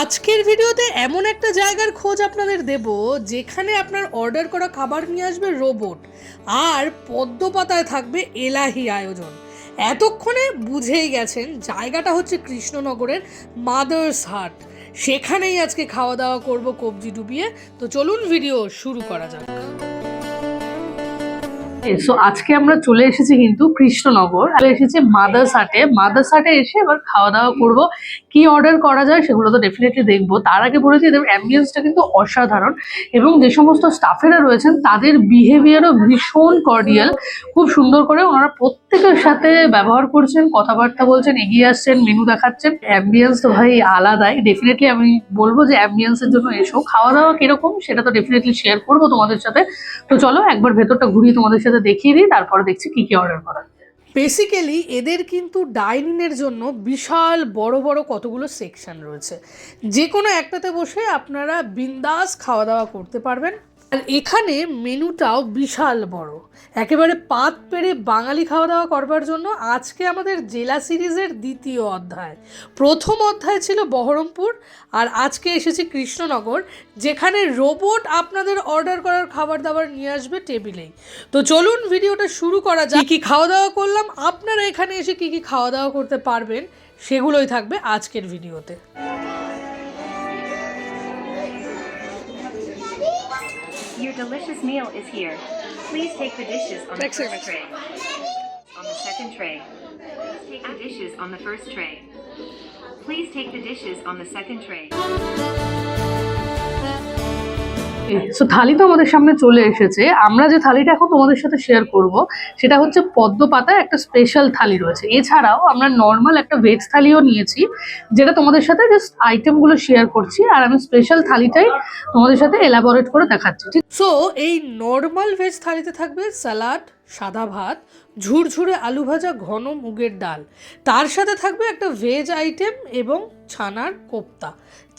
আজকের ভিডিওতে এমন একটা জায়গার খোঁজ আপনাদের দেব, যেখানে আপনার অর্ডার করা খাবার নিয়ে আসবে রোবট আর পদ্ম পাতায় থাকবে এলাহি আয়োজন। এতক্ষণে বুঝেই গেছেন, জায়গাটা হচ্ছে কৃষ্ণনগরের মাদার্স হাট সেখানেই আজকে খাওয়া দাওয়া করব কবজি ডুবিয়ে। তো চলুন ভিডিও শুরু করা যাক। সো আজকে আমরা চলে এসেছি কিন্তু কৃষ্ণনগর। এসেছি মাদার্স হাটে এসে এবার খাওয়া দাওয়া করব। কি অর্ডার করা যায় সেগুলো তো ডেফিনেটলি দেখব। তার আগে বলেছি এদের অ্যাম্বিয়েন্সটা কিন্তু অসাধারণ এবং যে সমস্ত স্টাফেরা রয়েছেন, তাদের বিহেভিয়ারও ভীষণ কর্ডিয়াল খুব সুন্দর করে ওনারা প্রত্যেকের সাথে ব্যবহার করছেন, কথাবার্তা বলছেন, এগিয়ে আসছেন মেনু দেখাচ্ছেন। অ্যাম্বিয়েন্স তো ভাই আলাদাই। ডেফিনেটলি আমি বলব যে অ্যাম্বিয়েন্সের জন্য এসো। খাওয়া দাওয়া কীরকম সেটা তো ডেফিনেটলি শেয়ার করব তোমাদের সাথে। তো চলো একবার ভেতরটা ঘুরিয়ে তোমাদের সাথে দেখিয়ে দিই, তারপরে দেখছি কি কি অর্ডার করা বেসিক্যালি এদের কিন্তু ডাইনিংয়ের জন্য বিশাল বড় বড় কতগুলো সেকশন রয়েছে। যে কোনো একটাতে বসে আপনারা বিন্দাস খাওয়া দাওয়া করতে পারবেন। আর এখানে মেনুটাও বিশাল বড়। একেবারে পাত পেরে বাঙালি খাওয়া দাওয়া করবার জন্য আজকে আমাদের জেলা সিরিজের দ্বিতীয় অধ্যায়। প্রথম অধ্যায় ছিল বহরমপুর, আর আজকে এসেছি কৃষ্ণনগর, যেখানে রোবট আপনাদের অর্ডার করার খাবার দাবার নিয়ে আসবে টেবিলেই। তো চলুন ভিডিওটা শুরু করা যাক। কি খাওয়া দাওয়া করলাম, আপনারা এখানে এসে কি কি খাওয়া দাওয়া করতে পারবেন, সেগুলোই থাকবে আজকের ভিডিওতে। Delicious meal is here. Please take the dishes on the Next first tray. On the second tray. Please take the dishes on the first tray. Please take the dishes on the second tray. So thali তো আমাদের সামনে চলে এসেছে। আমরা যে থালিটা এখন তোমাদের সাথে শেয়ার করব, সেটা হচ্ছে পদ্ম পাতায় একটা স্পেশাল থালি রয়েছে। এছাড়াও আমরা নর্মাল একটা ভেজ থালিও নিয়েছি, যেটা তোমাদের সাথে জাস্ট আইটেমগুলো শেয়ার করছি, আর আমি স্পেশাল থালিটাই তোমাদের সাথে এলাবোরেট করে দেখাচ্ছি। ঠিক সো এই নর্মাল ভেজ থালিতে থাকবে স্যালাড সাদা ভাত, ঝুরঝুরে আলু ভাজা, ঘন মুগের ডাল। তার সাথে থাকবে একটা ভেজ আইটেম এবং ছানার কোপ্তা।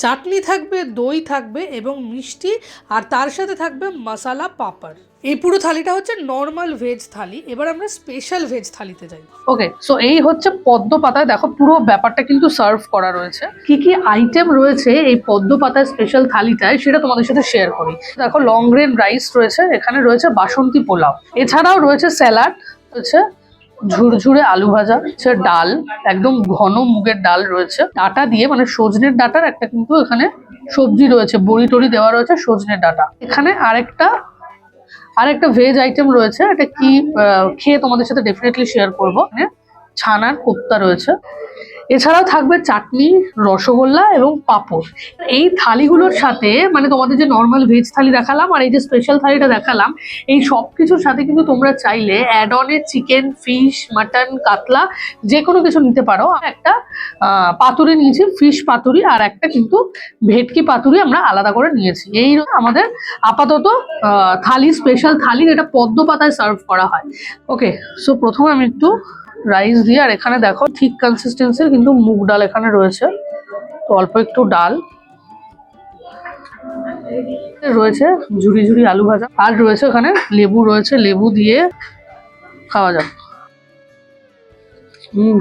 চাটনি থাকবে, দই থাকবে এবং মিষ্টি আর তার সাথে থাকবে মশালা, পাপড়। এই পুরো থালিটা হচ্ছে নর্মাল ভেজ থালি। এবার আমরা স্পেশাল ভেজ থালিতে যাই। ওকে সো এই হচ্ছে পদ্ম পাতায়। দেখো পুরো ব্যাপারটা কিন্তু সার্ভ করা রয়েছে। কি কি আইটেম রয়েছে এই পদ্ম পাতায় স্পেশাল থালিটায়, সেটা তোমাদের সাথে শেয়ার করি। দেখো লং গ্রেন রাইস রয়েছে, এখানে রয়েছে বাসন্তী পোলাও। এছাড়াও রয়েছে স্যালাড রয়েছে ঝুরঝুরে আলু ভাজা হচ্ছে ডাল, একদম ঘন মুগের ডাল রয়েছে। ডাটা দিয়ে মানে সজনের ডাটার একটা কিন্তু এখানে সবজি রয়েছে, বড়ি টড়ি দেওয়া রয়েছে সজনের ডাটা। এখানে আরেকটা আরেকটা ভেজ আইটেম রয়েছে, এটা কি খেয়ে তোমাদের সাথে ডেফিনেটলি শেয়ার করব। ছানার কোপ্তা রয়েছে। এছাড়াও থাকবে চাটনি, রসগোল্লা এবং পাঁপড়। এই থালিগুলোর সাথে মানে তোমাদের যে নর্মাল ভেজ থালি দেখালাম আর এই যে স্পেশাল থালিটা দেখালাম, এই সব কিছুর সাথে কিন্তু তোমরা চাইলে অ্যাড অনে চিকেন ফিশ মাটন কাতলা যে কোনো কিছু নিতে পারো। একটা পাতুরি নিয়েছি ফিশ পাতুরি, আর একটা কিন্তু ভেটকি পাতুরি আমরা আলাদা করে নিয়েছি। এই আমাদের আপাতত থালি স্পেশাল থালি, যেটা পদ্ম পাতায় সার্ভ করা হয়। ওকে সো প্রথমে আমি একটু রাইস দিয়ে, আর এখানে দেখো ঠিক কনসিস্টেন্সির কিন্তু মুগ ডাল এখানে রয়েছে। তো অল্প একটু ডাল। রয়েছে ঝুড়ি ঝুড়ি আলু ভাজা। আর রয়েছে ওখানে লেবু রয়েছে, লেবু দিয়ে খাওয়া হুম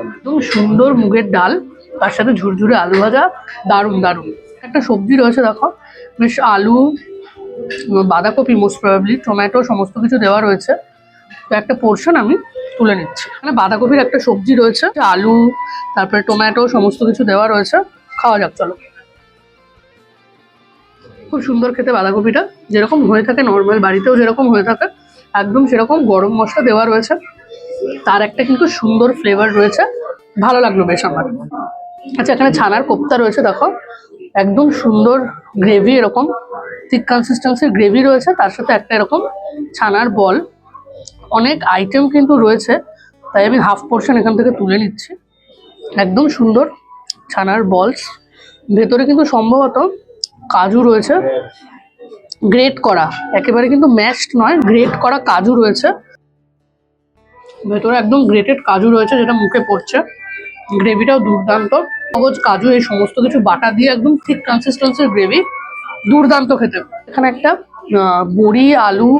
একদম সুন্দর মুগের ডাল, তার সাথে ঝুরঝুরে আলু ভাজা, দারুণ দারুণ। একটা সবজি রয়েছে দেখো, বেশ আলু, বাঁধাকপি মোস্ট প্রবাবলি টমেটো, সমস্ত কিছু দেওয়া রয়েছে। একটা পোর্শন আমি তুলে নিচ্ছি। মানে বাঁধাকপির একটা সবজি রয়েছে আলু, তারপরে টমেটো সমস্ত কিছু দেওয়া রয়েছে। খাওয়া যাক, চলো। খুব সুন্দর খেতে বাঁধাকপিটা। যেরকম হয়ে থাকে নর্মাল বাড়িতেও যেরকম হয়ে থাকে, একদম সেরকম গরম মশলা দেওয়া রয়েছে। তার একটা কিন্তু সুন্দর ফ্লেভার রয়েছে। ভালো লাগল বেশ আমার। আচ্ছা এখানে ছানার কোপ্তা রয়েছে, দেখো। একদম সুন্দর গ্রেভি এরকম। থিক কনসিস্টেন্সির গ্রেভি রয়েছে, তার সাথে একটা এরকম ছানার বল। অনেক আইটেম কিন্তু রয়েছে, তাই আমি হাফ পোর্শন এখান থেকে তুলে নিচ্ছি। একদম সুন্দর ছানার বলস ভেতরে কিন্তু সম্ভবত কাজু রয়েছে। গ্রেট করা, একেবারে কিন্তু ম্যাশড নয় গ্রেট করা কাজু রয়েছে। ভেতরে একদম গ্রেটেড কাজু রয়েছে যেটা মুখে পড়ছে। গ্রেভিটাও দুর্দান্ত। কাগজ কাজু, এই সমস্ত কিছু বাটা দিয়ে একদম ঠিক কনসিস্টেন্সির গ্রেভি দুর্দান্ত খেতে। এখানে একটা বড়ি, আলু,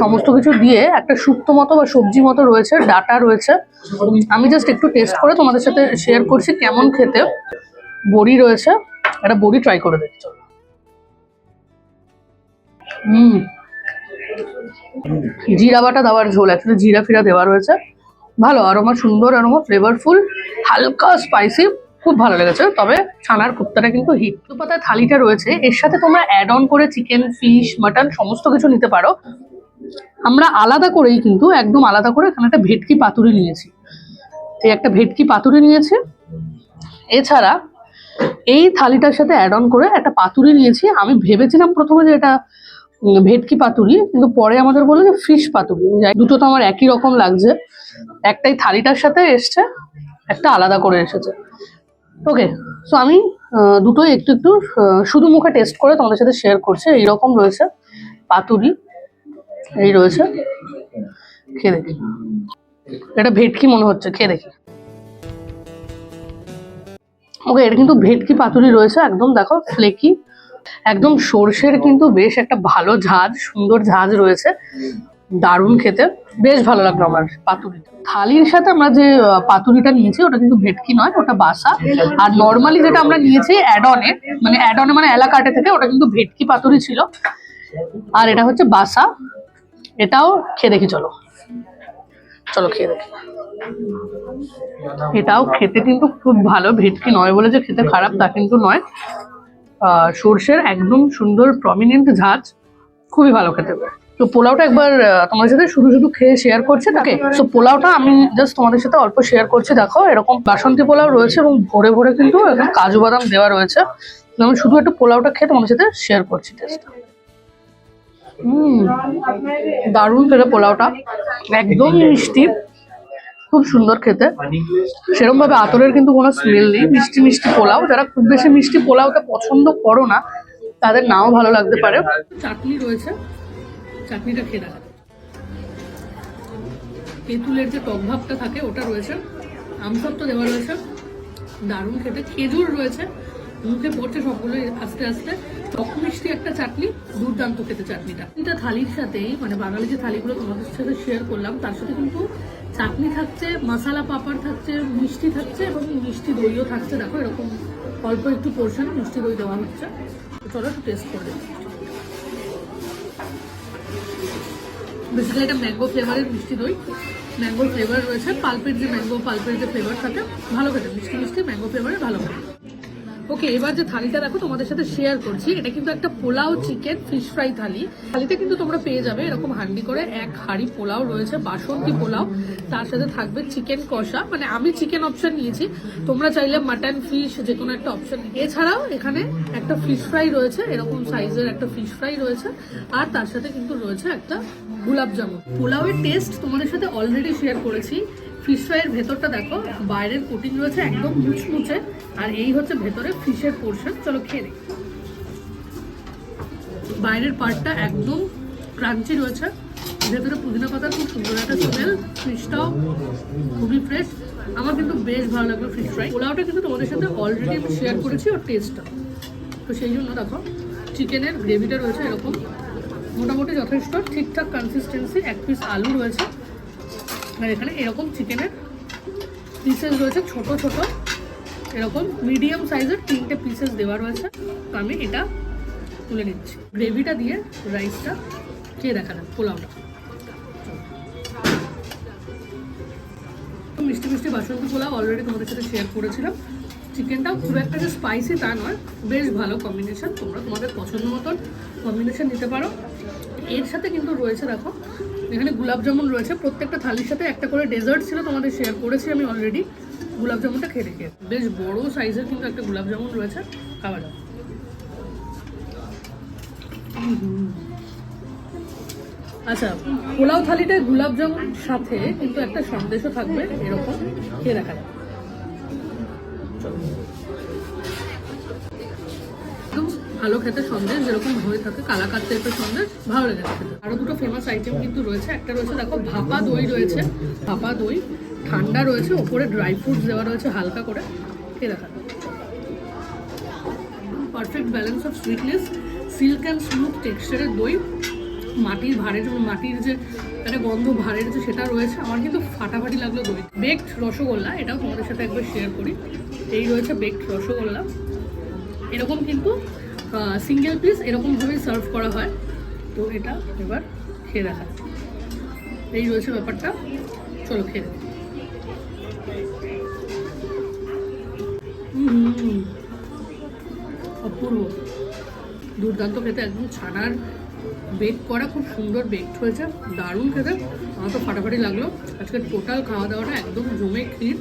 সমস্ত কিছু দিয়ে একটা শুক্তো মতো বা সবজি মতো রয়েছে, ডাটা রয়েছে। আমি জাস্ট একটু টেস্ট করে তোমাদের সাথে শেয়ার করছি কেমন খেতে। বড়ি রয়েছে, একটা বড়ি ট্রাই করে দেখি, চলো। হুম। জিরা বাটা দেওয়ার ঝোল অ্যাকচুয়ালি জিরা ফিরা দেওয়া রয়েছে। ভালো আরোমা সুন্দর আরোমা ফ্লেভারফুল হালকা স্পাইসি খুব ভালো লেগেছে। তবে ছানার কুপ্তাটা কিন্তু হিট। পাতার থালিটা রয়েছে। এর সাথে তোমরা অ্যাড অন করে চিকেন ফিশ মাটন সমস্ত কিছু নিতে পারো। আমরা আলাদা করেই কিন্তু একদম আলাদা করে এখানে একটা ভেটকি পাতুরি নিয়েছি। এই একটা ভেটকি পাতুরি নিয়েছি। এছাড়া এই থালিটার সাথে অ্যাড অন করে একটা পাতুরি নিয়েছি। আমি ভেবেছিলাম প্রথমে যে এটা ভেটকি পাতুরি, কিন্তু পরে আমাদের বলল যে ফিশ পাতুরি। দুটো তো আমার একই রকম লাগছে। একটাই থালিটার সাথে এসছে, একটা আলাদা করে এসেছে। ওকে সো আমি দুটোই একটু একটু শুধু মুখে টেস্ট করে তোমাদের সাথে শেয়ার করছি। এইরকম রয়েছে পাতুরি, এই রয়েছে। খেয়ে দেখি। এটা ভেটকি মনে হচ্ছে, খেয়ে দেখি। ওকে এটা কিন্তু ভেটকি পাতুরি রয়েছে, একদম দেখো ফ্লেকি একদম সর্ষের কিন্তু বেশ একটা ভালো ঝাঁজ, সুন্দর ঝাঁজ রয়েছে। দারুণ খেতে। বেশ ভালো লাগল আমার পাতুরিটা থালির সাথে আমরা যে পাতুরিটা নিয়েছি, ওটা কিন্তু ভেটকি নয়, ওটা বাসা। আর নর্মালি যেটা আমরা নিয়েছি অ্যাডনে মানে অ্যাডনে মানে এলাকাটে থেকে, ওটা কিন্তু ভেটকি পাতুরি ছিল। আর এটা হচ্ছে বাসা। এটাও খেয়ে দেখি, চলো। চলো খেয়ে দেখি। এটাও খেতে কিন্তু খুব ভালো, ভেটকি নয় বলে যে খেতে খারাপ তা কিন্তু নয়। সর্ষের একদম সুন্দর প্রমিনেন্ট ঝাঁজ, খুবই ভালো খেতে। তো পোলাওটা একবার আহ, তোমাদের সাথে শুধু শুধু খেয়ে শেয়ার করছি তাকে তো পোলাওটা আমি জাস্ট তোমাদের সাথে অল্প শেয়ার করছি দেখো। এরকম বাসন্তী পোলাও রয়েছে এবং ভরে ভরে কিন্তু কাজু বাদাম দেওয়া রয়েছে। আমি শুধু একটু পোলাওটা খেয়ে তোমাদের সাথে শেয়ার করছি টেস্টটা হুম দারুণ খেতে পোলাওটা। একদম মিষ্টি খুব সুন্দর খেতে। সেরকম ভাবে আতরের কিন্তু কোনো স্মেল নেই। মিষ্টি মিষ্টি পোলাও। যারা খুব বেশি মিষ্টি পোলাওটা পছন্দ করো না তাদের নাও ভালো লাগতে পারে। চাটনি রয়েছে। চাটনিটা খেয়ে দেখা তেঁতুলের যে টক ভাবটা থাকে, ওটা রয়েছে। আমসত্ব দেওয়া রয়েছে। দারুণ খেতে। খেজুর রয়েছে। মুখে পড়ছে সবগুলো আস্তে আস্তে। টক মিষ্টি একটা চাটনি, দুর্দান্ত খেতে চাটনিটা। এটা থালির সাথেই মানে বাঙালি যে থালিগুলো তোমাদের সাথে শেয়ার করলাম, তার সাথে কিন্তু চাটনি থাকছে, মশালা পাপড় থাকছে, মিষ্টি থাকছে এবং মিষ্টি দইও থাকছে। দেখো এরকম অল্প একটু পোর্শন মিষ্টি দই দেওয়া হচ্ছে। তো চলো একটু টেস্ট করে দেখি। বেসিক্যালি এটা ম্যাঙ্গো ফ্লেভারের মিষ্টি দই। ম্যাঙ্গোর ফ্লেভার রয়েছে পাল্পের যে ম্যাঙ্গো পাল্পের যে ফ্লেভার থাকে ভালো খেতে, মিষ্টি মিষ্টি ম্যাঙ্গো ফ্লেভারের ভালো খেতে। ওকে এবার যে থালিটা দেখো তোমাদের সাথে শেয়ার করছি। এটা কিন্তু একটা pulao chicken fish fry thali. থালিতে কিন্তু তোমরা পেয়ে যাবে এরকম হান্ডি করে এক হাঁড়ি পোলাও রয়েছে, বাসন্তী পোলাও। তার সাথে থাকবে চিকেন কষা। মানে আমি চিকেন অপশন নিয়েছি। তোমরা চাইলে মাটন ফিশ যে কোনো একটা অপশন এছাড়াও এখানে একটা ফিশ ফ্রাই রয়েছে, এরকম সাইজের একটা ফিশ ফ্রাই রয়েছে। আর তার সাথে কিন্তু রয়েছে একটা গোলাপ জামুন পোলাওয়ের টেস্ট তোমাদের সাথে অলরেডি শেয়ার করেছি। ফিশ ফ্রাইয়ের ভেতরটা দেখো, বাইরের কোটিং রয়েছে একদম মুচমুচে, আর এই হচ্ছে ভেতরে ফিশের পোর্শন চলো খেয়ে দেখি বাইরের পার্টটা একদম ক্রাঞ্চি রয়েছে। ভেতরে পুদিনা পাতার খুব সুন্দর একটা স্মেল ফিশটাও খুবই ফ্রেশ আমার কিন্তু বেশ ভালো লাগল ফিশ ফ্রাই পোলাওটা কিন্তু তোমাদের সাথে অলরেডি আমি শেয়ার করেছি ওর টেস্টটা তো সেই জন্য দেখো চিকেনের গ্রেভিটা রয়েছে এরকম। মোটামুটি যথেষ্ট। ঠিকঠাক কনসিস্টেন্সি এক পিস আলু রয়েছে। আর এখানে এরকম চিকেনের পিসেস রয়েছে, ছোট ছোট। এরকম মিডিয়াম সাইজের তিনটে পিসেস দেওয়া রয়েছে। তো আমি এটা তুলে নিচ্ছি। গ্রেভিটা দিয়ে রাইসটা খেয়ে দেখা যাক পোলাওটা। মিষ্টি মিষ্টি বাসন্তী পোলাও অলরেডি তোমাদের সাথে শেয়ার করেছিলাম। চিকেনটাও খুব একটা যে স্পাইসি তা নয়, বেশ ভালো কম্বিনেশান তোমরা তোমাদের পছন্দ মতন কম্বিনেশান নিতে পারো। এর সাথে কিন্তু রয়েছে দেখো, এখানে গোলাপ জামুন রয়েছে। প্রত্যেকটা থালির সাথে একটা করে ডেজার্ট ছিল, তোমাদের শেয়ার করেছি আমি অলরেডি গোলাপ জামুনটা খেয়ে দেখে। বেশ বড় সাইজের কিন্তু একটা গোলাপ জামুন রয়েছে, খাওয়া আচ্ছা পোলাও থালিটায় গোলাপ জামুন সাথে কিন্তু একটা সন্দেশও থাকবে, এরকম, খেয়ে দেখা যাক। ভালো খেতে সন্দেশ যেরকম হয়ে থাকে কালাকার টাইপের সন্দেশ ভালো লেগে থাকে আরও দুটো ফেমাস আইটেম কিন্তু রয়েছে। একটা রয়েছে, দেখো, ভাপা দই রয়েছে, ভাপা দই। ঠান্ডা রয়েছে, ওপরে ড্রাই ফ্রুটস দেওয়া রয়েছে হালকা করে। খেয়ে দেখা perfect balance of sweetness silk and smooth টেক্সচারের দই। মাটির ভাড়ের মাটির যে একটা গন্ধ ভাড়ের যে সেটা রয়েছে, আমার কিন্তু ফাটাফাটি লাগল দই। বেকড রসগোল্লা, এটাও তোমাদের সাথে একবার শেয়ার করি। এই রয়েছে বেকড রসগোল্লা। এরকম কিন্তু সিঙ্গেল পিস এরকমভাবেই সার্ভ করা হয়। তো এটা এবার খেয়ে দেখা। এই রয়েছে ব্যাপারটা। চলো খেয়ে অপূর্ব। দুর্দান্ত খেতে। একদম ছানার বেক করা। খুব সুন্দর বেকড হয়েছে। দারুণ খেতে। আমার তো ফাটাফাটি লাগল। আজকে টোটাল খাওয়া দাওয়াটা একদম জমে ক্ষীর।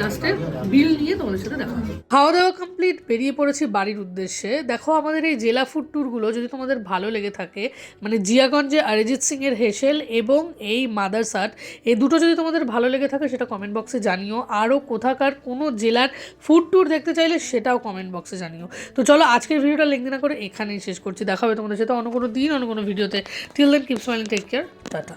লাস্টে বিল নিয়ে তোমাদের সাথে দেখা খাওয়া দাওয়া কমপ্লিট বেরিয়ে পড়েছি বাড়ির উদ্দেশ্যে। দেখো আমাদের এই জেলা ফুড ট্যুরগুলো যদি তোমাদের ভালো লেগে থাকে মানে জিয়াগঞ্জে অরিজিৎ সিং এর হেসেল এবং এই মাদারসাট এই দুটো যদি তোমাদের ভালো লেগে থাকে সেটা কমেন্ট বক্সে জানিও। আরও কোথাকার কোনো জেলার ফুড ট্যুর দেখতে চাইলে সেটাও কমেন্ট বক্সে জানিও। তো চলো আজকের ভিডিওটা লেঙ্গি না করে এখানেই শেষ করছি। দেখা হবে তোমাদের সাথে অন্য কোনো দিন, অন্য কোনো ভিডিওতে till then keep smiling take care tata.